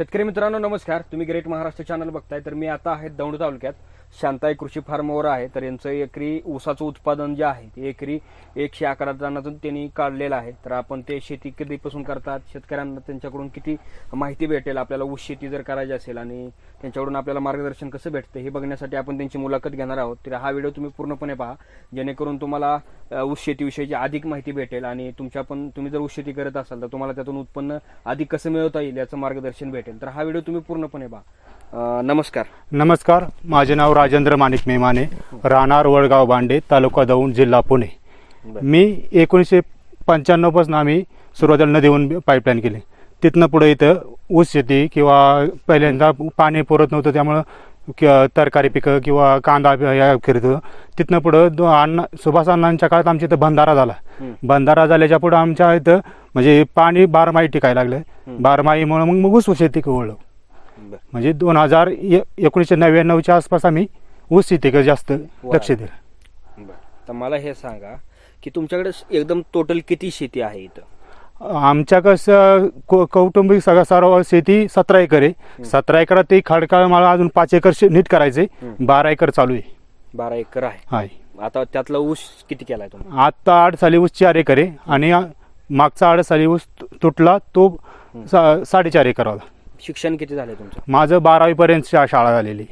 शेतकरी मित्रांनो नमस्कार. तुम्ही ग्रेट महाराष्ट्र चॅनल बघताय तर मी आता आहे दौंड तालुक्यात. शांताई कृषी फार्मवर आहे तर यांचं एकरी ऊसाचं उत्पादन जे आहे ते एकरी एकशे अकरा टनातून त्यांनी काढलेलं आहे. तर आपण ते शेती कधीपासून करतात शेतकऱ्यांना त्यांच्याकडून किती माहिती भेटेल आपल्याला ऊस शेती जर करायची असेल आणि त्यांच्याकडून आपल्याला मार्गदर्शन कसं भेटतं हे बघण्यासाठी आपण त्यांची मुलाखत घेणार आहोत. तर हा व्हिडिओ तुम्ही पूर्णपणे पहा जेणेकरून तुम्हाला ऊस शेतीविषयीची अधिक माहिती भेटेल आणि तुमच्या पण तुम्ही जर ऊस शेती करत असाल तर तुम्हाला त्यातून उत्पन्न अधिक कसं मिळवता येईल याचं मार्गदर्शन भेटेल. तर हा व्हिडिओ तुम्ही पूर्णपणे पहा. नमस्कार. नमस्कार माझे नाव राजेंद्र माणिक मेमाने राहणार वडगाव बांडे तालुका दौंड जिल्हा पुणे. मी एकोणीसशे पंच्याण्णवपासून आम्ही सुरुवातीला नदीहून पाईपलाईन केली तिथनं पुढे इथं ऊस शेती किंवा पहिल्यांदा पाणी पुरत नव्हतं त्यामुळं कि- तरकारी पिकं किंवा कांदा या करीत होतं तिथनं पुढं दो- अण्णा सुभाष अण्णांच्या काळात आमच्या इथं बंधारा झाला. बंधारा झाल्याच्या पुढं आमच्या इथं म्हणजे पाणी बारमाही टिकायला लागलं बारमाहीमुळं मग मग ऊस शेती बरं. म्हणजे दोन हजार एकोणीसशे नव्याण्णवच्या आसपास आम्ही ऊस शेतीकडे जास्त लक्ष दिलं. बरं. तर मला हे सांगा की तुमच्याकडे एकदम टोटल किती शेती आहे इथं? आमच्या कसं कौ- कौटुंबिक सगळं सर्व शेती सतरा एकर आहे. सतरा एकरात ते खडकाळ मला अजून पाच एकर शे- नीट करायचे. बारा एकर चालू आहे. बारा एकर आहे. हाय. आता त्यातला ऊस किती केलाय तुम्ही? आत्ता आठ साली ऊस चार एकर आहे आणि आ- मागचा आठ साली ऊस तु- तुटला तो सा- साडेचार एकर होता शिक्षण किती झालंय तुमचं? माझं बारावीपर्यंत शा- शाळा झालेली.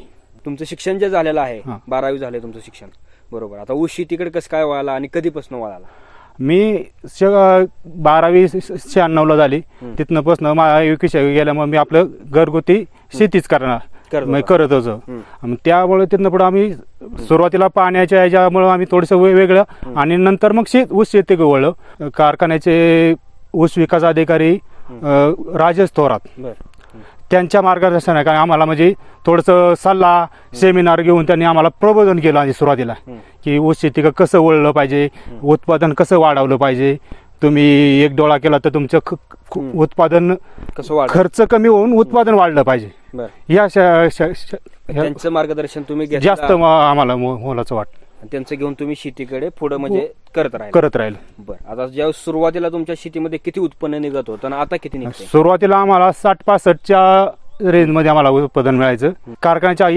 तुमचं शिक्षण जे झालेलं आहे हां. बारावी झालंय तुमचं शिक्षण. बरोबर. आता ऊस शेतीकडे कसं काय वळाला आणि कधीपासून वळाला? मी श- बारावी शहाण्णवला झाली. हं. तिथनं पासून माझ्या एकविसावी गेल्यामुळे मी आपलं घरगुती शेतीच करणार. करत मी होता. करत होतो. आणि त्यामुळे तिथनं पुढे आम्ही सुरुवातीला पाण्याच्या ह्याच्यामुळं आम्ही थोडंसं वेगवेगळं आणि नंतर मग शेत ऊस शेती वळलं. कारखान्याचे ऊस विकास अधिकारी अं, राजेश थोरात. बर. त्यांच्या मार्गदर्शनाने आम्हाला म्हणजे थोडंसं सल्ला सेमिनार घेऊन त्यांनी आम्हाला प्रबोधन केलं आणि सुरुवातीला. की ऊस शेती क- कसं वळलं पाहिजे उत्पादन कसं वाढवलं पाहिजे तुम्ही एक डोळा केला तर तुमचं. उत्पादन कसं खर्च कमी होऊन उत्पादन वाढलं पाहिजे. या मार्गदर्शन तुम्ही जास्त आम्हाला मोलाचं वाटतं. आणि त्यांचं घेऊन तुम्ही शेतीकडे पुढे म्हणजे करत राहील. करत राहील. बर. आता ज्या सुरुवातीला तुमच्या शेतीमध्ये किती उत्पन्न निघत होतं आणि आता किती निघते सुरुवातीला आम्हाला साठ पासष्टच्या रेंजमध्ये आम्हाला उत्पादन मिळायचं. कारखान्याच्या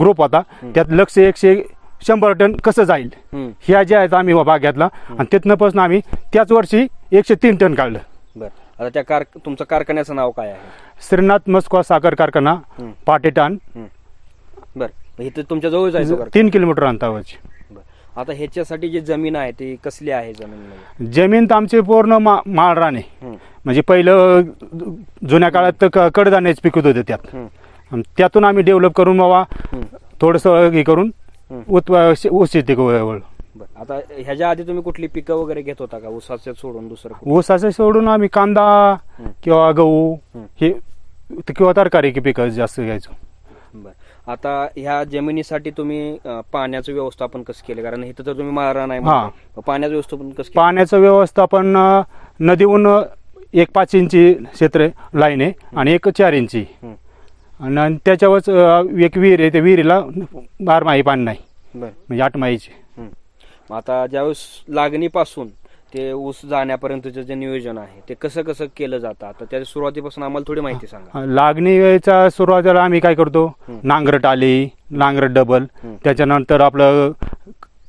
ग्रुप होता. त्यात लक्ष एकशे शंभर टन कसं जाईल? हम्म. ह्या ज्या आहेत आम्ही भाग घेतला. आणि तिथनं पासून आम्ही त्याच वर्षी एकशे तीन टन काढलं. बर. आता त्या कार तुमचं कारखान्याचं नाव काय आहे? श्रीनाथ मस्कवा साखर कारखाना हं. पाटेटान. बर. इथं तुमच्या जवळ जायचं. तीन किलोमीटर अंतरावरची आता ह्याच्यासाठी जी जमीन आहे ती कसली आहे जमीन म्हणजे जमीन तर आमची पूर्ण मा माळराने. म्हणजे पहिलं जुन्या काळात तर क- कडधान्याच पिकत होते त्यात त्यातून आम्ही डेव्हलप करून बाबा. थोडंसं हे करून ऊस शेती वळ आता ह्याच्या आधी तुम्ही कुठली पिकं वगैरे घेत होता का ऊसाचं सोडून दुसरं? ऊसाचं सोडून आम्ही कांदा. किंवा गहू हं. हे किंवा तरकारी पिकं जास्त घ्यायचो बर आता ह्या जमिनीसाठी तुम्ही अं, पाण्याचं व्यवस्थापन कसं केलं कारण इथं तर तुम्ही मारा नाही हा. म्हणताय. पाण्याचं व्यवस्थापन कसं केलं? पाण्याचं व्यवस्थापन अं, नदीहून अं, एक पाच इंची क्षेत्र लाईन आहे आणि एक चार इंची हं. आणि त्याच्यावरच अं, एक विहीर आहे त्या विहिरीला बारमाही पाणी नाही बर म्हणजे आठ माहीचे हं. मग आता ज्यावेळेस लागणीपासून ते ऊस जाण्यापर्यंतचं जे नियोजन आहे ते कसं कसं केलं जातं? आता त्या सुरुवातीपासून आम्हाला थोडी माहिती सांगा. लागणीचा सुरुवातीला आम्ही काय करतो? नांगरट आली नांगरट डबल. त्याच्यानंतर आपलं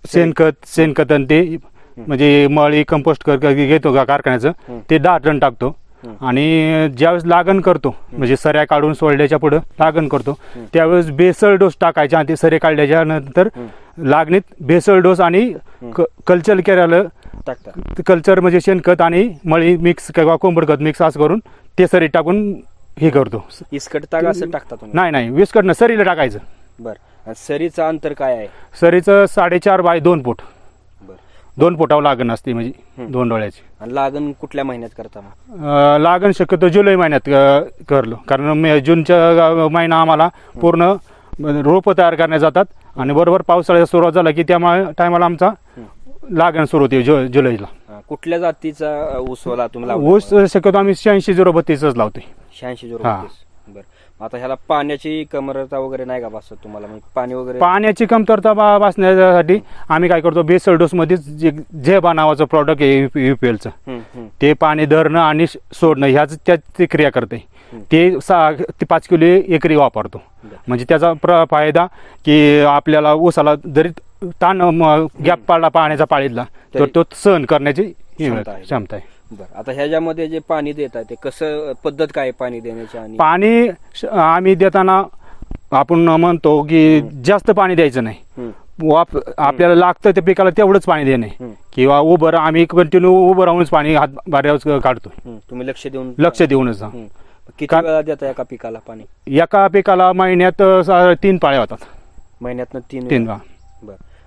शेणखत शेणखत आणि ते म्हणजे मळी कंपोस्ट कर कर- घेतो का कारखान्याचं. ते दहा टन टाकतो. आणि ज्यावेळेस लागण करतो म्हणजे सऱ्या काढून सोडल्याच्या पुढं लागण करतो त्यावेळेस बेसळ डोस टाकायचा आणि ते सरे काढल्याच्या नंतर लागणीत बेसळ डोस आणि कल्चर टाकता कल्चर म्हणजे शेणखत आणि मळी मिक्स किंवा कोंबड खत मिक्स असं करून ते सरी टाकून हे करतो. इसकटता का असं टाकता तुम्ही? नाही नाही विस्कटनं सरीला टाकायचं. बर. सरीचं अंतर काय आहे? सरीचं साडेचार बाय दोन फूट. दोन फुटावर लागण असते म्हणजे दोन डोळ्याची. आणि लागण कुठल्या महिन्यात करता मग? अं, लागण शक्यतो जुलै महिन्यात अं, करलो. कारण मे जूनच्या महिना आम्हाला पूर्ण रोपं तयार करण्यात जातात आणि बरोबर पावसाळ्याचा सुरुवात झाला की त्या टायमाला आमचा लागण सुरू होते जु जुलैला. हा, कुठल्या जातीचा अ, ऊस वाला तुम्ही? लावता ऊस शक्यतो आम्ही शहाऐंशी झिरो बत्तीसच लावतोय. शहाऐंशी हा. बर. मग आता ह्याला पाण्याची कमरता वगैरे नाही का भासत तुम्हाला? म्हणजे पाणी वगैरे पाण्याची कमतरता बा- भासण्यासाठी आम्ही काय करतो बेसल डोस मध्येच जे झेबा नावाचं प्रॉडक्ट आहे युपीएलचं हम्म, हम्म. ते पाणी धरणं आणि श- सोडणं ह्याच त्याच ती क्रिया करते. ते सहा ते पाच किलो एकरी वापरतो. बरं. म्हणजे त्याचा प्र फायदा की आपल्याला ऊसाला जरी ताण गॅप पाडला पाण्याचा पाळीतला तर तरी- तो सहन करण्याची क्षमता आहे. क्षमता आहे. बरं. आता ह्याच्यामध्ये जे पाणी देत आहे ते कसं पद्धत काय आहे पाणी देण्याची आणि पाणी श- आम्ही देताना आपण म्हणतो की जास्त पाणी द्यायचं नाही. हम्म, वाप आपल्याला लागतं त्या पिकाला तेवढंच पाणी देणे. किंवा उभं रा- आम्ही कंटिन्यू उभं राहूनच पाणी हात बाऱ्यावर काढतो. तुम्ही लक्ष देऊन लक्ष देऊनच. किती का- वेळा देता एका पिकाला पाणी? एका पिकाला महिन्यात अ, सा- तीन पाळ्या होतात. महिन्यातनं तीन तीन वेळा?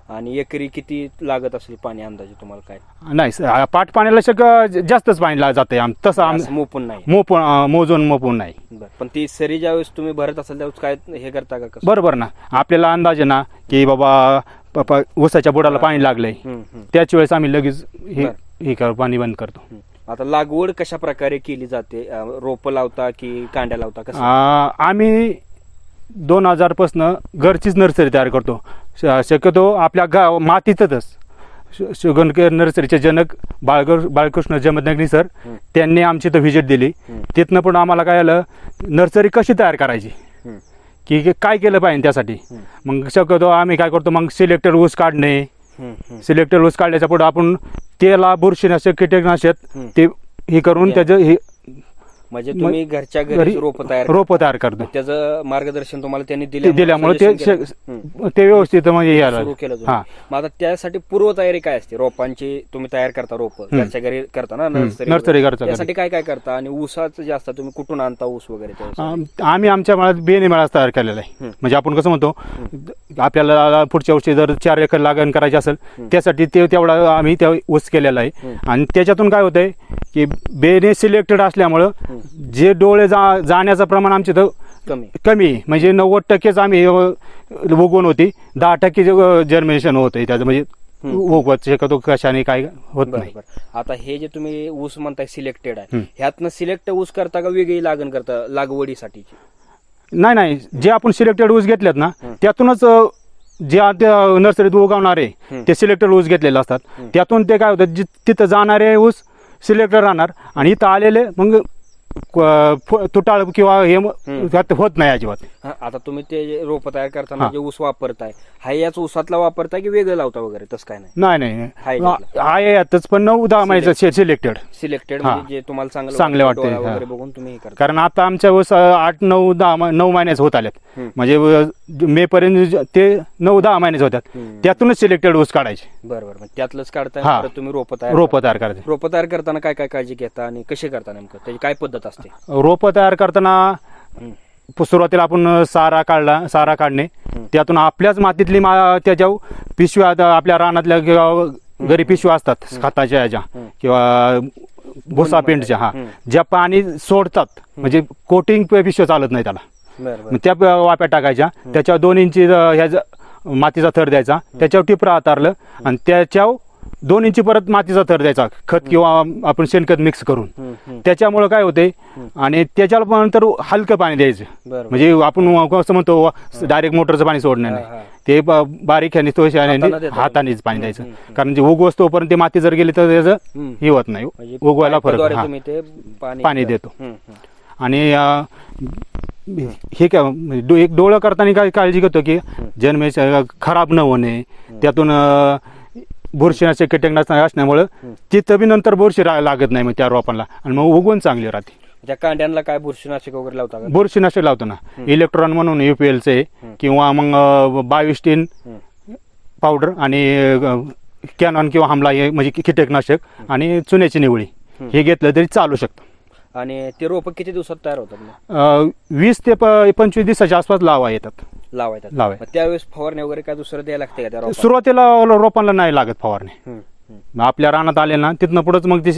आणि एकरी किती लागत असेल पाणी अंदाजे तुम्हाला काय? नाही स- पाट पाण्याला शक जास्तच पाणी ला- जाते आम तसं आम असं मोपून नाही. मोपून अ, मोजून मोपून नाही. बरं पण ती सरी ज्यावेळेस तुम्ही भरत असाल त्यावेळेस काय हे करता का कसं? बरोबर ना. आपल्याला अंदाज आहे ना की बाबा प- प- ऊसाच्या बुडाला पाणी लागलंय. हम्म, हम्म, त्याच वेळेस आम्ही लगेच हे. हे कर पाणी बंद करतो. हम्म. आता लागवड कशा प्रकारे केली जाते? रोप लावता की कांड्या लावता कसं? आ, आम्ही दोन हजार पासनं घरचीच नर्सरी तयार करतो. श- शक्यतो आपल्या गाव मातीतच शुगनकेअर नर्सरीचे जनक बाळग बाळकृष्ण जमदनगरी सर. त्यांनी आमची इथं व्हिजिट दिली. तिथनं पण आम्हाला काय आलं नर्सरी कशी तयार करायची की काय केलं पाहिजे त्यासाठी. मग शक्यतो आम्ही काय करतो मग सिलेक्टेड ऊस काढणे. सिलेक्टेड ऊस काढल्याच्या पुढे आपण त्याला बुरशीनाशक कीटकनाशक. ते हे करून. त्याचं हे म्हणजे तुम्ही घरच्या घरी रोप तयार रोपं तयार करतो. त्याचं मार्गदर्शन तुम्हाला त्यांनी ते दिल्यामुळे ते व्यवस्थित म्हणजे सुरू केलं. मग आता त्यासाठी पूर्वतयारी काय असते? रोपांची तुम्ही तयार करता रोप. घरच्या घरी करता ना? नर्सरी घरी. त्यासाठी काय काय करता? आणि ऊसाचं जे असतं तुम्ही कुठून आणता ऊस वगैरे आम्ही आमच्या मळ्यात बेने मेळा तयार केलेला आहे. म्हणजे आपण कसं म्हणतो आपल्याला पुढच्या वर्षी जर चार एकर लागण करायची असेल त्यासाठी ते तेवढा आम्ही त्या ऊस केलेला आहे. आणि त्याच्यातून काय होतंय की बेने सिलेक्टेड असल्यामुळं जे डोळे जा जाण्याचं प्रमाण आमचे तर कमी कमी आहे. म्हणजे नव्वद टक्केच आम्ही अ, उगवण होती दहा टक्के जर्मिनेशन होतं त्याचं म्हणजे उगवत शक्यतो कशाने काय होत नाही आता हे जे तुम्ही ऊस म्हणताय सिलेक्टेड आहे हम्म. ह्यातनं सिलेक्ट ऊस करता का वेगळी लागण करता लागवडीसाठीची नाही नाही जे आपण सिलेक्टेड ऊस घेतलेत ना हं. त्यातूनच अ, जे त्या नर्सरीत उगवणारे हं. ते सिलेक्टेड ऊस घेतलेले असतात हं. त्यातून ते काय होतं जि- तिथं जाणारे ऊस सिलेक्टेड राहणार आणि इथं आलेले मग तुटाळ किंवा हे हं. होत नाही अजिबात हा, आता तुम्ही ते रोप तयार करताना हा. जे ऊस वापरताय हा याच ऊसातला वापरताय की वेगळं लावता वगैरे तसं काय नाही नाही नाही. आहे यातच पण नऊ दहा महिन्याचं सिलेक्टेड सिलेक्टेड हा. म्हणजे जे तुम्हाला चांगलं चांगले वाटतं, हा. बघून तुम्ही हे करता कारण आता आमच्या ऊस आठ नऊ दहा नऊ महिन्याचे होत आल्यात हं. म्हणजे मे पर्यंत ते नऊ दहा महिन्याचे होत्यात हं. त्यातूनच सिलेक्टेड ऊस काढायचे बरं बरं मग त्यातलंच काढताय हा. तुम्ही रोप तयार रोपं तयार करायचे रोप तयार करताना काय काय काळजी घेता आणि कसे करता नेमकं त्याची काय पद्धत असते. रोपं तयार करताना सुरुवातीला आपण सारा काढला सारा काढणे. त्यातून आपल्याच मातीतली मा त्याच्या पिशव्या आपल्या रानातल्या किंवा घरी पिशव्या असतात खताच्या ह्याच्या हं. किंवा भुसा पेंटच्या हा. ज्या पाणी सोडतात म्हणजे कोटिंग पिशव्या चालत नाही त्याला. त्या वाप्या टाकायच्या त्याच्यावर दोन इंची ह्या मातीचा थर द्यायचा त्याच्यावर टिपरा हातारलं आणि त्याच्यावर दोन इंची परत मातीचा थर द्यायचा खत किंवा आपण शेणखत मिक्स करून. त्याच्यामुळे काय होते आणि त्याच्याला पण नंतर हलकं पाणी द्यायचं. म्हणजे आपण कसं म्हणतो डायरेक्ट मोटरचं पाणी सोडणं हा, नाही. ते बारीक ह्याने तो. हातानेच पाणी द्यायचं. कारण जे उगवस तोपर्यंत ते माती जर गेली तर त्याचं हं. होत नाही. म्हणजे उगवायला फरक. पाणी देतो. आणि हे काय म्हणजे एक डोळं करताना काय काळजी घेतो की जन्मे खराब न होणे. त्यातून बुरशीनाशक कीटकनाशक असल्यामुळं तिथं बी नंतर बुरशी रा- लागत नाही मग त्या रोपांना. आणि मग उगवून चांगली राहते. त्या कांड्यांना काय बुरशीनाशक वगैरे लावता का? बुरशीनाशक लावतो ना. इलेक्ट्रॉन म्हणून युपीएलचे किंवा मग बावीस टीन हं. पावडर आणि कॅनॉन किंवा हमला हे म्हणजे की- कीटकनाशक आणि चुन्याची निवळी. हे घेतलं तरी चालू शकतं. आणि ते रोप किती दिवसात तयार होतात मग? अ, वीस ते प- पंचवीस दिवसाच्या आसपास लावा येतात. लावायतात लावाय. मग त्यावेळेस फवारणी वगैरे काय दुसरं द्यायला लागते का त्या रोपाला? सुरुवातीला रोपांना नाही लागत फवारणी. मग आपल्या रानात आले ना तिथनं पुढंच मग ते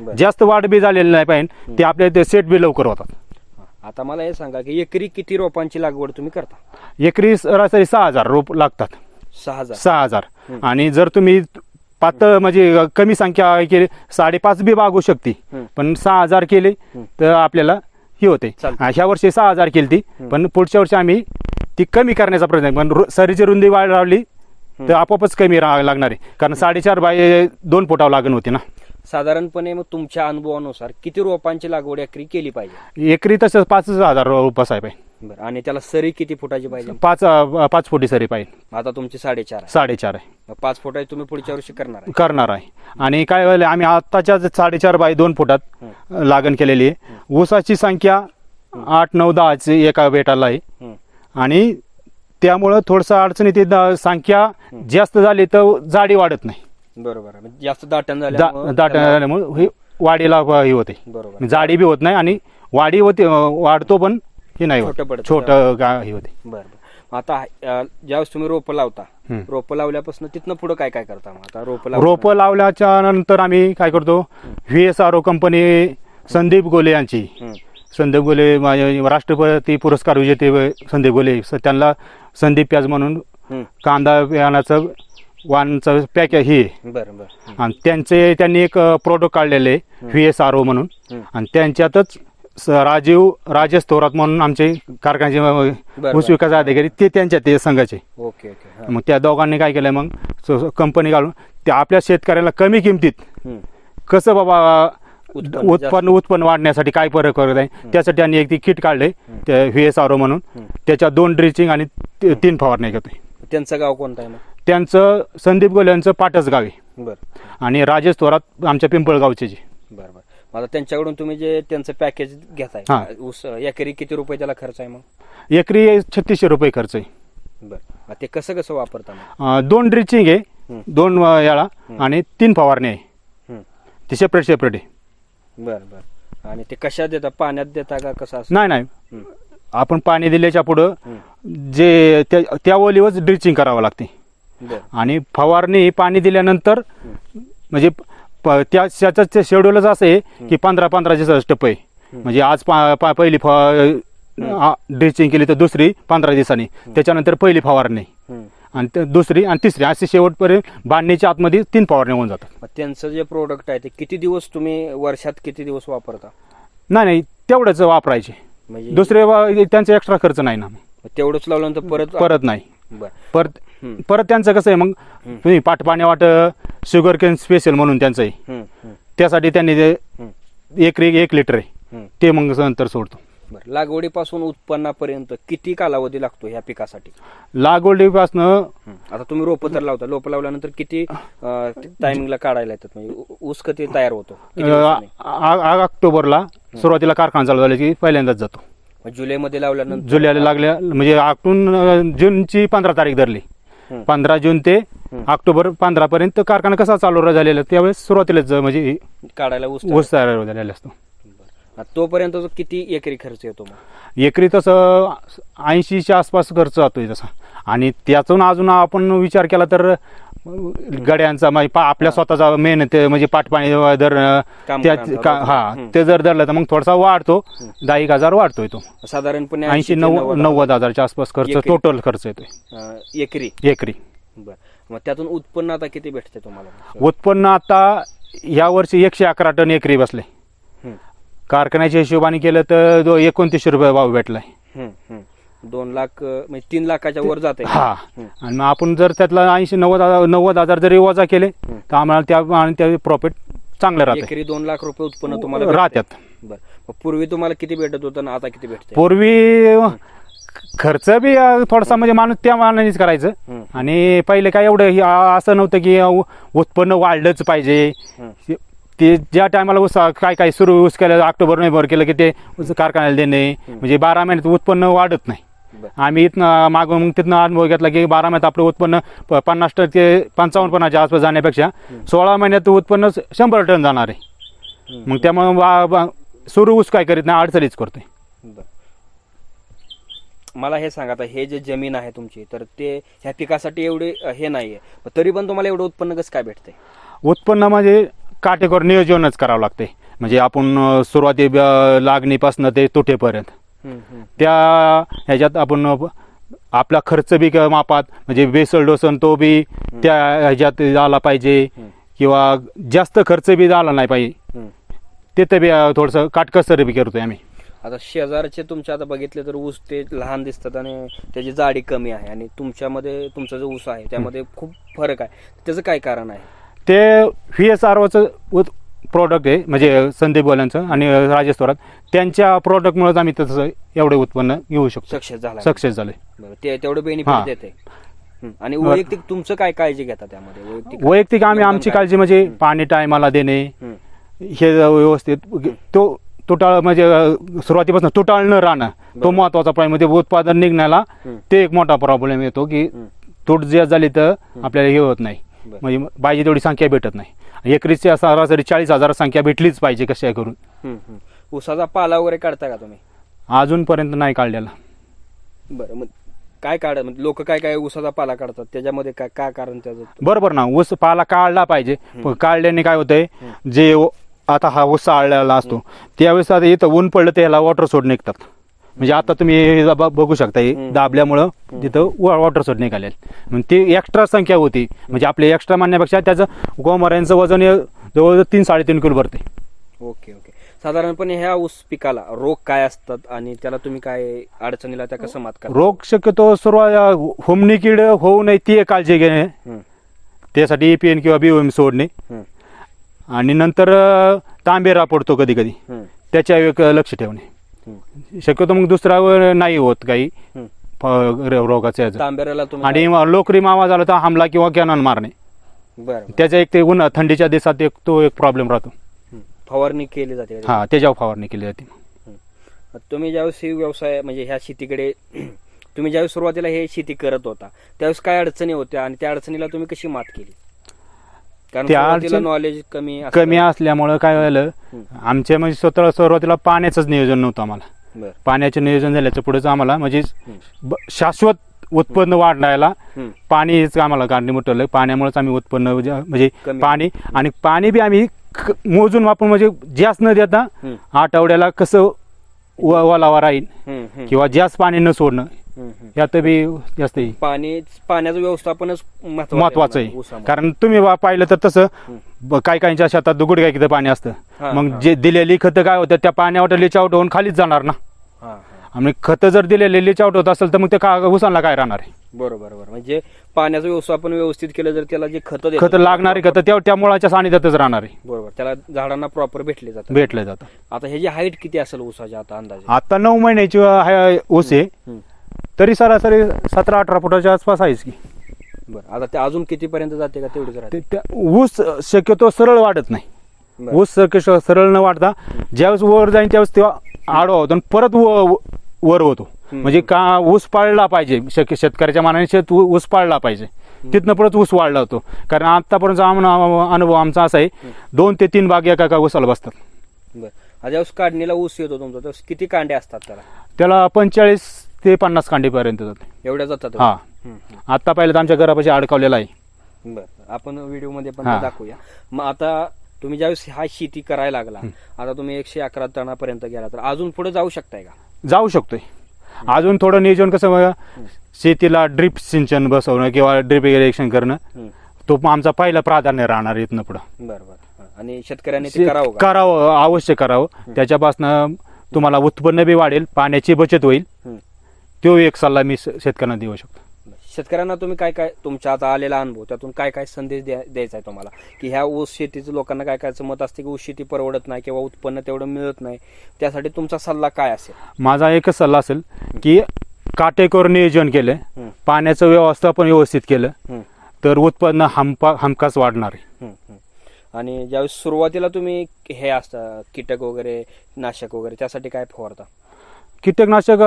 बरं. जास्त वाढ बी झालेली नाही पाहिजे. ते आपल्या ते सेट बी लवकर होतात. हा. आता मला हे सांगा की एकरी किती रोपांची लागवड तुम्ही करता? एकरी सरासरी सहा हजार रोप लागतात. सहा हजार. सहा हजार. आणि जर तुम्ही पातळ म्हणजे कमी संख्या केली साडेपाच बी बागू शकते. पण सहा हजार केले तर आपल्याला ही होते. चालतं. ह्या वर्षी सहा हजार केली ती. पण पुढच्या वर्षी आम्ही ती कमी करण्याचा प्रयत्न. पण रो- सरीची रुंदी वाढ लावली तर आपोआपच कमी रा- लागणार आहे. कारण साडेचार बाय दोन फुटावं लागण होती ना. साधारणपणे मग तुमच्या अनुभवानुसार किती रोपांची लागवड एकरी केली पाहिजे? एकरी तसं पाच हजार रुपये आहे. पाहिजे बरं आणि त्याला सरी किती फुटाची पाहिजे? पाच अं, पाच फुटी सरी पाहिजे. आता तुमची साडेचार आहे. साडेचार आहे. मग पाच फुटाची तुम्ही पुढच्या वर्षी करणार आहे. करणार आहे. आणि काय व्हायला आम्ही आत्ताच्या साडेचार बाय दोन फुटात लागण केलेली आहे. ऊसाची संख्या आठ नऊ दहाची एका बेटाला आहे. आणि त्यामुळं थोडंसं अडचणी ते संख्या जास्त झाली तर जाडी वाढत नाही. बरोबर. म्हणजे जास्त दाटण दा- झाल्यामुळं दाट त्याला- झाल्यामुळे वाढीला हे होते. बरोबर. जाडी बी होत नाही आणि वाढी होते वाढतो पण हे नाही छोटं पडतं. छोट हे होते. बरं बरं. मग आता ज्यावेळेस तुम्ही रोपं लावता. रोपं लावल्यापासून तिथनं पुढे काय काय करता आता रोपं रोप लावल्याच्या नंतर आम्ही काय करतो? V S R O company Sandeep Gole यांची. संदीप गोले माझे राष्ट्रपती पुरस्कार विजेते संदीप गोले स- त्यांना संदीप प्याज म्हणून. कांदा बियाणाचं वाणचं पॅक हे आहे. बरं बरं. आणि त्यांचे त्यांनी एक प्रोडक्ट काढलेले व्ही एस आर ओ म्हणून. आणि त्यांच्यातच स- राजीव राजेश थोरात म्हणून आमचे कारखान्याचे बरं. ऊस विकास अधिकारी ते त्यांच्या ते संघाचे ओके ओके हं. मग त्या दोघांनी काय केलं मग कंपनी काढून ते आपल्या शेतकऱ्याला कमी किमतीत. कसं बाबा उत्पन्न उत्पन्न वाढण्यासाठी काय फरक करत आहे? त्यासाठी त्यांनी एक ती किट काढले ते व्ही एस आर ओ म्हणून. त्याच्यात दोन ड्रिचिंग आणि ती- तीन फवारणी घेतोय. त्यांचं गाव कोणतं आहे मग? त्यांचं संदीप गोले यांचं पाटस गाव आहे. बरं. आणि राजेश थोरात आमच्या पिंपळगावचे जे. बरं बरं. आता त्यांच्याकडून तुम्ही जे त्यांचं पॅकेज घेताय हां. ऊस एकरी किती रुपये त्याला खर्च आहे मग? एकरी छत्तीसशे रुपये खर्च आहे. बरं. ते कसं कसं वापरता मग? अं, दोन ड्रिचिंग आहे हं. दोन अं, याला आणि तीन फवारणी आहे. हं. ते सेपरेट सेपरेट आहे. बरं बरं. आणि ते कशात देता? पाण्यात देता का कसं असं? नाही नाही. हं. आपण पाणी दिल्याच्या पुढं. जे त्या त्या ओलीवरच ड्रिचिंग करावं लागते. बरं. आणि फवारणी पाणी दिल्यानंतर म्हणजे प- त्या त्याचं शेड्यूलच असं आहे की पंधरा पंधराचे स्टप आहे. म्हणजे आज पा- पा- पहिली ड्रिचिंग केली तर दुसरी पंधरा दिवसांनी. त्याच्यानंतर पहिली फवारणी. हं. आणि दुसरी आणि तिसरी असे शेवटपर्यंत बांधणीच्या आतमध्ये तीन फवारणी होऊन जातात. मग त्यांचं जे प्रोडक्ट आहे ते किती दिवस तुम्ही वर्षात किती दिवस वापरता? नाही नाही तेवढंच वापरायचे. म्हणजे दुसरे वा- त्यांचा एक्स्ट्रा खर्च नाही ना. मग तेवढंच लावल्यानंतर परत परत नाही. बरं. परत. परत त्यांचं कसं आहे मग तुम्ही पाटपाण्या वाट शुगर केन स्पेशल म्हणून त्यांचं आहे. त्यासाठी त्यांनी ते एक एक लिटर आहे. ते मग नंतर सोडतो. बरं लागवडीपासून उत्पन्नापर्यंत किती कालावधी लागतो ह्या पिकासाठी? लागवडीपासनं. आता तुम्ही रोपं तर लावता. रोपं लावल्यानंतर किती टायमिंगला काढायला येतात? म्हणजे ऊस कधी तयार होतो? किती दिवसांनी? आ- आ- ऑक्टोबरला सुरुवातीला कारखाना चालू झाला की पहिल्यांदाच जातो. मग जुलैमध्ये लावल्यानंतर जुलैला लागल्या म्हणजे आकटून अं, जूनची पंधरा तारीख धरली. हं. पंधरा जून ते ऑक्टोबर पंधरा पर्यंत कारखाना कसा चालू झालेला त्यावेळेस सुरुवातीलाच म्हणजे काढायला ऊस ऊस तयार झालेला असतो. तोपर्यंत जो किती एकरी खर्च येतो मग? एकरी तसं ऐंशीच्या आसपास खर्च जातोय तसा. आणि त्यातून अजून आपण विचार केला तर गड्यांचा म्हणजे पा- आपल्या स्वतःचा मेहनत म्हणजे पाटपाणी दर काम त्या करायचा का- रोज. हा. ते जर धरलं तर मग थोडासा वाढतो. दहा एक हजार वाढतोय तो. साधारणपणे ऐंशी ते नव्वद नव्वद हजारच्या आसपास खर्च एकरी. टोटल खर्च येतोय. अं, एकरी. एकरी. बर. मग त्यातून उत्पन्न आता किती भेटते तुम्हाला? उत्पन्न आता या वर्षी एकशे अकरा टन एकरी बसले. कारखान्याच्या हिशोबाने केलं तर जो एकोणतीसशे रुपये भाव भेटलाय. दोन लाख अं, म्हणजे तीन लाखाच्या वर जाते हा. आणि मग आपण जर त्यातला ऐंशी नव्वद हजार नव्वद हजार जरी वजा केले तर आम्हाला त्या आणि त्या प्रॉफिट चांगलं राहतं एकरी दोन लाख रुपये उत्पन्न तुम्हाला भेटतंय. राहत्यात बर. मग पूर्वी तुम्हाला किती भेटत होतं आणि आता किती भेटते पूर्वी खर्च बी अं, थोडासा म्हणजे माणूस त्या मानानेच करायचं. आणि पहिले काय एवढं हे, अं, असं नव्हतं की अं, उत्पन्न वाढलंच पाहिजे. ते ज्या टायमाला ऊस काय काय सुरू ऊस केलं ऑक्टोबर नोव्हेंबर केलं की ते ऊस कारखान्याला देणे. म्हणजे बारा महिन्यात उत्पन्न वाढत नाही. आम्ही इथनं मागून मग तिथनं अनुभव घेतला की बारा महिन्यात आपलं उत्पन्न पन्नास टक्के पंचावन्न पन्नासच्या आसपास जाण्यापेक्षा सोळा महिन्यात उत्पन्न शंभर टन जाणार आहे. मग त्यामुळे सुरू ऊस काय करीत नाही अडचणीच करतोय. मला हे सांगा आता हे जे जमीन आहे तुमची तर ते ह्या पिकासाठी एवढे हे नाहीये. पण तरी पण तुम्हाला एवढं उत्पन्न कसं काय भेटतंय? उत्पन्न म्हणजे काटेकोर नियोजनच करावं लागते. म्हणजे आपण सुरुवाती लागणीपासून ते तुटेपर्यंत. हं, हं. त्या ह्याच्यात आपण आपला खर्च बी मापात म्हणजे बेसल डोसन तो बी त्या ह्याच्यात झाला पाहिजे. किंवा जास्त खर्च बी झाला नाही पाहिजे. तिथं बी थोडंसं काटकसर बी करतोय आम्ही. आता शेजारचे तुमचे आता बघितले तर ऊस ते लहान दिसतात आणि त्याची जाडी कमी आहे आणि तुमच्यामध्ये तुमचा जो ऊस आहे त्यामध्ये खूप फरक आहे. त्याचं काय कारण आहे? ते व्ही एस आर ओचं प्रोडक्ट आहे म्हणजे संदीप बोल्यांचं आणि राजेश थोरात त्यांच्या प्रोडक्टमुळेच आम्ही तसं एवढे उत्पन्न घेऊ शकतो सक्सेस झाला सक्सेस झाले बरं, ते तेवढं हा. बेनिफिट देते हं. आणि वैयक्तिक तुमचं काय काळजी घेता त्यामध्ये वैयक्तिक वैयक्तिक आम्ही आमची? काळजी म्हणजे पाणी टायमाला देणे हं. हे व्यवस्थित तो तुटाळ म्हणजे अ, सुरुवातीपासून तुटाळ न राहणं तो. महत्त्वाचा प्रॉब्लेम म्हणजे उत्पादन निघण्याला हं. ते एक मोठा प्रॉब्लेम येतो की हं. तूट जे झाली तर आपल्याला हे होत नाही. म्हणजे पाहिजे तेवढी संख्या भेटत नाही. एकरीची सरासरी चाळीस हजार संख्या भेटलीच पाहिजे कशा करून. ऊसाचा पाला वगैरे काढता का तुम्ही? अजूनपर्यंत नाही काढलेला. बरं मग काय काढ म्हणजे लोक काय काय ऊसाचा पाला काढतात? त्याच्यामध्ये काय काय कारण त्याचं? बरोबर ना ऊस पाला काढला पाहिजे. पण काढल्याने काय होतंय जे आता हा ऊस आळलेला असतो त्यावेळेस आता इथं ऊन पडलं तर याला वॉटर सोड निघतात. म्हणजे आता तुम्ही ब- बघू शकता हे. दाबल्यामुळं तिथं वॉटर सोड निघाले मग ती एक्स्ट्रा संख्या होती. म्हणजे आपले एक्स्ट्रा म्हणण्यापेक्षा त्याचं गोमऱ्यांचं वजन हे जवळजवळ तीन साडेतीन किलो भरते. Okay okay. साधारणपणे ह्या ऊस पिकाला रोग काय असतात आणि त्याला तुम्ही काय अडचणीला त्या कसं मात करा रोग शक्यतो सुरुवात होमनी कीड होऊ नये ती एक काळजी घेणे. त्यासाठी एपीएन किंवा बीओएम सोडणे. आणि नंतर अं, तांबेरा पडतो कधी कधी. त्याच्या एक लक्ष ठेवणे. शक्यतो मग दुसरा वर नाही होत काही रोगाचं आणि लोकरी मावा झाला तर हमला किंवा कॅनन मारणे. बरं त्याचा एक ते उन्हा थंडीच्या दिवसात एक तो एक प्रॉब्लेम राहतो. फवारणी केली जाते? हा त्याच्यावर फवारणी केली जाते. तुम्ही ज्यावेळेस ही व्यवसाय म्हणजे ह्या शेतीकडे तुम्ही ज्यावेळेस सुरुवातीला हे शेती करत होता त्यावेळेस काय अडचणी होत्या आणि त्या अडचणीला तुम्ही कशी मात केली? त्या नॉलेज कमी. कमी असल्यामुळं काय झालं. आमच्या म्हणजे स्वतः सुरुवातीला पाण्याचंच नियोजन नव्हतं आम्हाला पाण्याचं नियोजन झाल्याचं पुढेच आम्हाला म्हणजे शाश्वत उत्पन्न वाढण्याला हं. पाणी हेच आम्हाला कारणीभूत ठरलं पाण्यामुळेच आम्ही उत्पन्न म्हणजे- म्हणजे. पाणी आणि पाणी बी आम्ही मोजून वापरून म्हणजे जास्त न देता. आठवड्याला कसं ओलावा राहील. किंवा जास्त पाणी न सोडणं. यात बी जास्त. पाणी पाण्याचं व्यवस्थापनच महत्वाचं आहे. कारण तुम्ही बा- पाहिलं तर तसं ब- काही काहींच्या शेतात दुगड काय किती पाणी हा, असतं मग हा. जे दिलेली खतं काय होतं त्या पाण्यावर लिचावट होऊन खालीच जाणार ना. आणि खतं जर दिलेले लिचावट होत असेल तर मग ते का उसाला काय राहणार आहे? बरोबर बरोबर. म्हणजे पाण्याचं व्यवस्थापन व्यवस्थित केलं जर त्याला जे खत खतं लागणारी खतं त्या त्या मुळाच्या सानिध्यातच राहणार आहे. बरोबर. त्याला झाडांना प्रॉपर भेटले जातात. भेटलं जातं आता ह्याची हाईट किती असेल ऊसाच्या आता अंदाजे? आता नऊ महिन्याची ऊस आहे. तरी सरासरी सतरा अठरा फुटाच्या आसपास आहेच की. बरं आता ते अजून कितीपर्यंत जाते का तेवढीच राहते ते- त्या ऊस शक्यतो सरळ वाढत नाही. बरं. ऊस शक्य सरळ न वाढता ज्यावेळेस वर जाईन त्यावेळेस तेव्हा आडवा होतो आणि परत व- वर होतो. म्हणजे का ऊस पाळला पाहिजे शक्य शेतकऱ्याच्या मानाने शेत ऊ- ऊस पाळला पाहिजे. तिथनं परत ऊस वाढला होतो. कारण आतापर्यंत आम- अनुभव आमचा असा आहे दोन ते तीन बाग एका एका ऊसाला बसतात. बरं. आता ज्यावेळेस काढणीला ऊस येतो तुमचा त्यावेळेस किती कांडे असतात त्याला? त्याला पंचेचाळीस ते पन्नास कांडीपर्यंत जाते. एवढ्या जातात हा. हं, आता पाहिलं तर आमच्या घरापाशी अडकवलेला आहे. बरं. आपण व्हिडिओमध्ये पण. ते दाखवूया. मग आता तुम्ही ज्यावेळेस हा शेती करायला लागला आता तुम्ही एकशे अकरा टनापर्यंत गेला तर अजून पुढे जाऊ शकताय का? जाऊ शकतोय. अजून थोडं नियोजन कसं बघा, शेतीला ड्रिप सिंचन बसवणं किंवा ड्रिप इरिगेशन करणं. तो आमचा पहिला प्राधान्य राहणार इथनं पुढं. बरं बरं हं. आणि शेतकऱ्यांनी ते करावं का? करावं अवश्य करावं. त्याच्यापासून तुम्हाला उत्पन्न बी वाढेल पाण्याची बचत होईल. तो एक सल्ला मी शेतकऱ्यांना देऊ शकतो शेतकऱ्यांना तुम्ही काय काय तुमच्या आता आलेला अनुभव त्यातून काय काय संदेश द्या- द्यायचा आहे तुम्हाला की ह्या ऊस शेतीचं लोकांना काय काय मत असते की ऊस शेती परवडत नाही किंवा उत्पन्न तेवढं मिळत नाही त्यासाठी तुमचा सल्ला काय असेल माझा एकच सल्ला असेल की काटेकोर नियोजन केलं. पाण्याचं व्यवस्थापन व्यवस्थित केलं. तर उत्पन्न हमपा हमखास वाढणार आहे. आणि ज्यावेळेस सुरुवातीला तुम्ही हे असतं कीटक वगैरे नाशक वगैरे त्यासाठी काय फवारता कीटकनाशक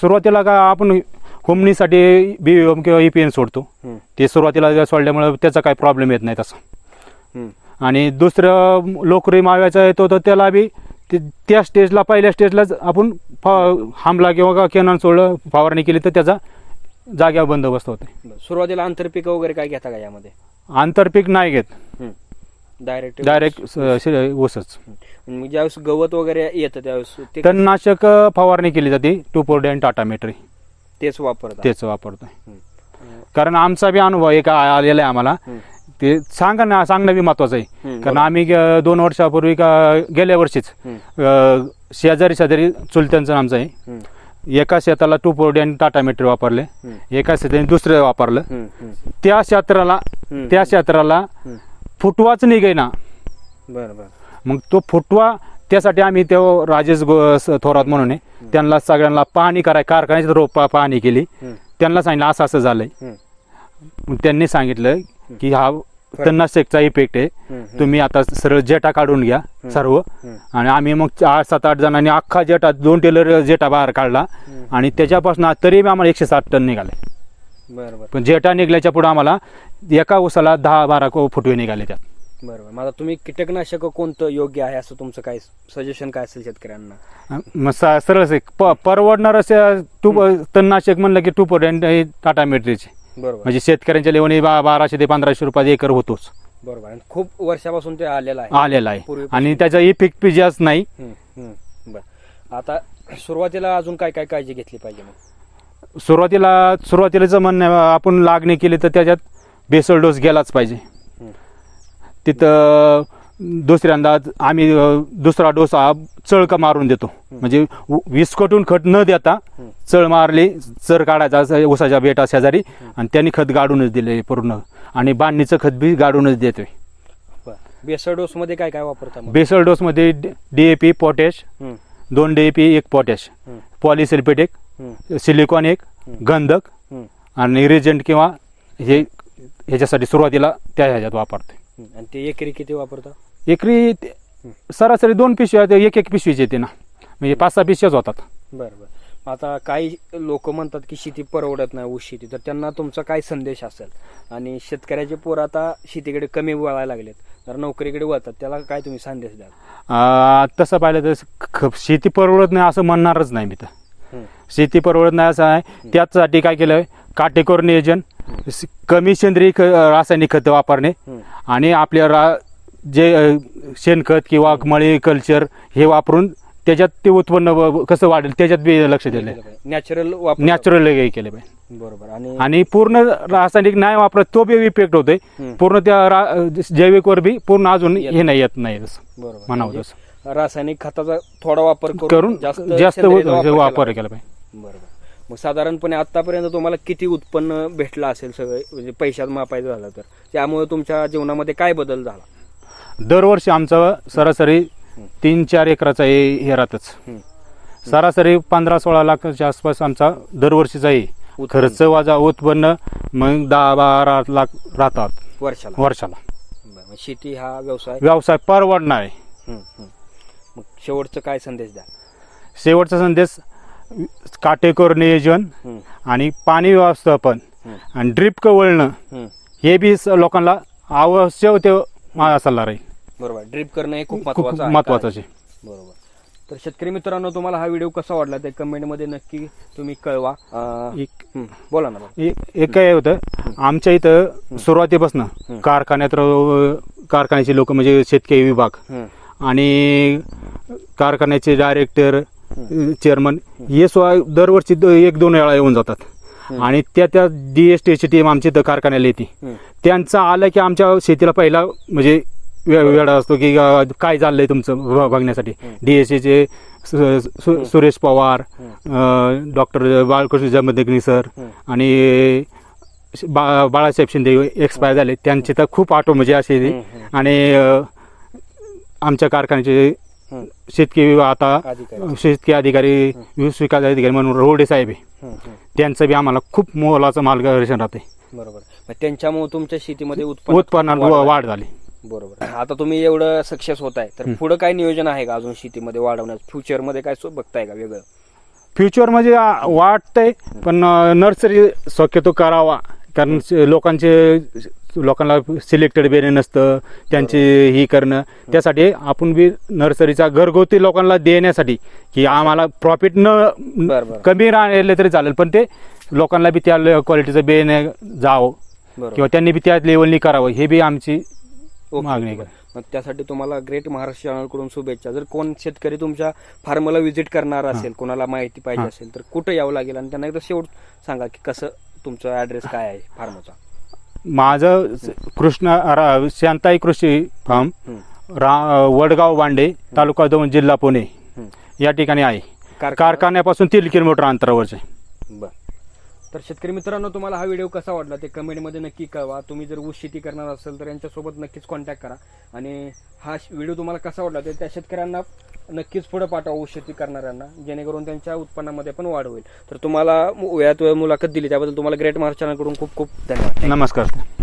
सुरुवातीला का आपण होमणीसाठी बी किंवा ई पी एन सोडतो. ते सुरुवातीला सोडल्यामुळे त्याचा काही प्रॉब्लेम येत नाही तसा. हं. आणि दुसरं लोकरी माव्याचा येतो तर त्याला बी ते- त्या स्टेजला पहिल्या स्टेजलाच आपण फा- हमला किंवा केनॉन सोडलं फवारणी केली तर त्याचा जाग्यावर बंदोबस्त होते. सुरुवातीला आंतरपिकं वगैरे काय घेता का यामध्ये? आंतरपीक नाही घेत. डायरेक्ट डायरेक्ट ऊसच ज्यावेळेस गवत वगैरे येतं त्यावेळेस ते तणनाशक फवारणी केली जाते टू पोर्डे आणि टाटा मेट्री तेच वापरतात तेच वापरतोय. कारण आमचा बी अनुभव एक आ- आलेला आहे आम्हाला. ते सांगा ना सांगणं बी महत्वाचं आहे कारण आम्ही गे- दोन वर्षापूर्वी का गेल्या वर्षीच. अ, शेजारी शेजारी चुलत्यांचं आमचं आहे. एका शेताला टू पोर्डी आणि टाटा मेट्री वापरले. एका शेताने दुसरं वापरलं. त्या क्षेत्राला. त्या क्षेत्राला. फुटवाच निघेना बरं बरं. मग तो फुटवा त्यासाठी आम्ही तो राजेश गो- स- थोरात म्हणून आहे. त्यांना सगळ्यांना पाहणी कराय कारखान्याची रोप पाहणी केली. त्यांना सांगितलं असं असं झालंय. हम्म. मग त्यांनी सांगितलं की हा तणनाशकचा इफेक्ट आहे. हम्म. तुम्ही आता सरळ जेटा काढून घ्या सर्व. आणि आम्ही मग आठ सात आठ जणांनी अख्खा जेटा दोन टेलर जेटा बाहेर काढला. आणि त्याच्यापासून तरी बी आम्हाला एकशे साठ टन निघाले. बरं बरं. पण जेटा निघल्याच्या पुढे आम्हाला एका उसाला दहा बारा को- फुटवे निघाले त्यात. बरं बरं. मग आता तुम्ही कीटकनाशक कोणतं योग्य आहे? असं तुमचं काय सजेशन काय असेल शेतकऱ्यांना? मग स- सरळ से- प परवडणार असं टू तणनाशक म्हणलं की टू पर्यंत टाटा मेट्रीचे बरोबर. म्हणजे शेतकऱ्यांच्या लेवणी बा बाराशे ते पंधराशे रुपयात एकर होतोच. बरोबर. आणि खूप वर्षापासून ते आलेलं आहे. आलेला आहे. पूर्वीपासून. आणि त्याचा इफेक्ट जास्त नाही. हम्म, हम्म. बरं. आता सुरुवातीला अजून काय काय काळजी घेतली पाहिजे मग? सुरुवातीला सुरुवातीलाच म्हणणं आहे, आपण लागणी केली तर त्याच्यात बेसल डोस गेलाच पाहिजे. तिथं दुसऱ्यांदा आम्ही दुसरा डोस हा चळक मारून देतो. म्हणजे विस्कटून खत न देता. चळ मारली चर काढायचा असं उसाच्या बेटा शेजारी आणि त्यांनी खत गाडूनच दिले पूर्ण. आणि बांधणीचं खत बी गाडूनच देतोय. बरं. बेसर डोस मध्ये काय काय वापरता मग? बेसल डोसमध्ये डी ए पी पोटॅश दोन डी ए पी एक पोटॅश. हम्म, सिलिकॉन एक. गंधक आणि रिजंट किंवा हे ह्याच्यासाठी सुरुवातीला त्या ह्याच्यात वापरते. आणि ते एकरी किती वापरता? एकरी सरासरी दोन पिशव्या एक एक पिशवीचे येते ना. म्हणजे पाच सहा पिशव्याच होतात. बरं बरं. आता काही लोक म्हणतात की शेती परवडत नाही ऊस शेती. तर त्यांना तुमचा काय संदेश असेल? आणि शेतकऱ्याचे पोर आता शेतीकडे कमी वळायला लागलेत. तर नोकरीकडे वळतात. त्याला काय तुम्ही संदेश द्याल? तसं पाहिलं तर शेती परवडत नाही असं म्हणणारच नाही मी तर. शेती परवडत नाही असं आहे. त्याचसाठी काय केलं काटेकोर नियोजन कमी सेंद्रिय ख- रासायनिक खतं वापरणे. आणि आपल्या रा जे शेणखत किंवा मळी कल्चर हे वापरून त्याच्यात ते उत्पन्न कसं वाढेल त्याच्यात बी लक्ष दिलं नॅचरल नॅचरल हे केलं पाहिजे. बरोबर. आणि पूर्ण रासायनिक नाही वापरत तो बी इफेक्ट होतोय. पूर्ण त्या जैविकवर बी पूर्ण अजून हे नाही. येत नाही तसं बरोबर. म्हणावं म्हणजे रासायनिक खताचा थोडा वापर करून जास्त वापर केला पाहिजे. बरोबर मग साधारणपणे आतापर्यंत तुम्हाला किती उत्पन्न भेटलं असेल सगळं? म्हणजे पैशात मापायचं झालं तर. त्यामुळे तुमच्या जीवनामध्ये काय बदल झाला? दरवर्षी आमचं सरासरी तीन चार एकराचा हे हे राहतच. सरासरी पंधरा सोळा लाखाच्या आसपास आमचा दरवर्षीचा आहे. खर्च वाजा उत्पन्न मग दहा बारा लाख राहतात. वर्षाला. वर्षाला. शेती हा व्यवसाय? व्यवसाय परवडणार. आहे. मग शेवटचं काय संदेश द्या? शेवटचा संदेश काटेकोर नियोजन हम्म, आणि पाणी व्यवस्थापन आणि ड्रिप कवळणं हम्म. हे बी स- लोकांना आवश्यक ते माझा सल्ला राहील बरोबर. ड्रिप करणं हे खूप खूप महत्वाचं. महत्वाचं आहे. बरोबर. तर शेतकरी मित्रांनो तुम्हाला हा व्हिडिओ कसा वाटला ते कमेंटमध्ये नक्की तुम्ही कळवा. अं, एक हम्म, बोला ना बोला. एक एक काय होतं. आमच्या इथं सुरुवातीपासून कारखान्यात र- कारखान्याचे लोक म्हणजे शेतकरी विभाग आणि कारखान्याचे डायरेक्टर चेअरमन हे स्व दरवर्षी द- एक दोन वेळा येऊन जातात. आणि त्या त्या डी एस टीची टीम आमची इथं कारखान्याला येते. त्यांचं आलं की आमच्या शेतीला पहिला म्हणजे वे- वेळा असतो की अ, काय चाललंय तुमचं ब- बघण्यासाठी? डी एस चे सुरेश पवार डॉक्टर बाळकृष्ण जमदग्नी सर आणि बा बाळासाहेब शिंदे एक्सपायर झाले. त्यांचे तर खूप आठवण म्हणजे असे. आणि अ, आमच्या कारखान्याचे शेतकरी आता. शेतकरी अधिकारी वीस विकास अधिकारी म्हणून रोडे साहेब आहे. त्यांचं बी आम्हाला खूप मोलाचं मार्गदर्शन राहते. बरोबर. त्यांच्यामुळे तुमच्या शेतीमध्ये उत्पन्न उत्पन्नात वाढ झाली. बरोबर. आता तुम्ही एवढं सक्सेस होत आहे तर पुढे काय नियोजन आहे का अजून शेतीमध्ये वाढवण्यात? फ्युचरमध्ये काय बघताय का वेगळं? फ्युचर म्हणजे वाटतंय पण नर्सरी शक्यतो करावा. कारण लोकांचे लोकांना सिलेक्टेड बेने नसतं त्यांचे ही करणं त्यासाठी आपण बी नर्सरीचा घरगुती लोकांना देण्यासाठी की आम्हाला प्रॉफिट न. कमी राहिले तरी चालेल पण ते लोकांना बी त्या क्वालिटीचं बेने जावं किंवा त्यांनी बी त्या लेवलनी करावं हे बी आमची. मागणी आहे. मग त्यासाठी तुम्हाला ग्रेट महाराष्ट्र चॅनलकडून शुभेच्छा जर कोण शेतकरी तुमच्या फार्मला व्हिजिट करणार असेल कोणाला माहिती पाहिजे. असेल तर कुठं यावं लागेल आणि त्यांना एकदा शेवट सांगा की कसं तुमचा ऍड्रेस काय आहे फार्मचा माझं कृष्ण रा- शांताई कृषी फार्म. रा वडगाव बांडे तालुका दौंड जिल्हा पुणे. या ठिकाणी आहे. कारखाना- कारखान्यापासून तीन किलोमीटर अंतरावरचे. बर. तर शेतकरी मित्रांनो तुम्हाला हा व्हिडिओ कसा वाटला ते कमेंटमध्ये नक्की कळवा. तुम्ही जर ऊस शेती करणार असेल तर यांच्यासोबत नक्कीच कॉन्टॅक्ट करा. आणि हा व्हिडिओ तुम्हाला कसा वाटला ते त्या शेतकऱ्यांना नक्कीच पुढे पाठवा ऊस शेती करणाऱ्यांना जेणेकरून त्यांच्या उत्पन्नामध्ये पण वाढ होईल. तर तुम्हाला यात वेळ मुलाखत दिली त्याबद्दल तुम्हाला ग्रेट महाराष्ट्र चॅनलकडून खूप खूप धन्यवाद. नमस्कार.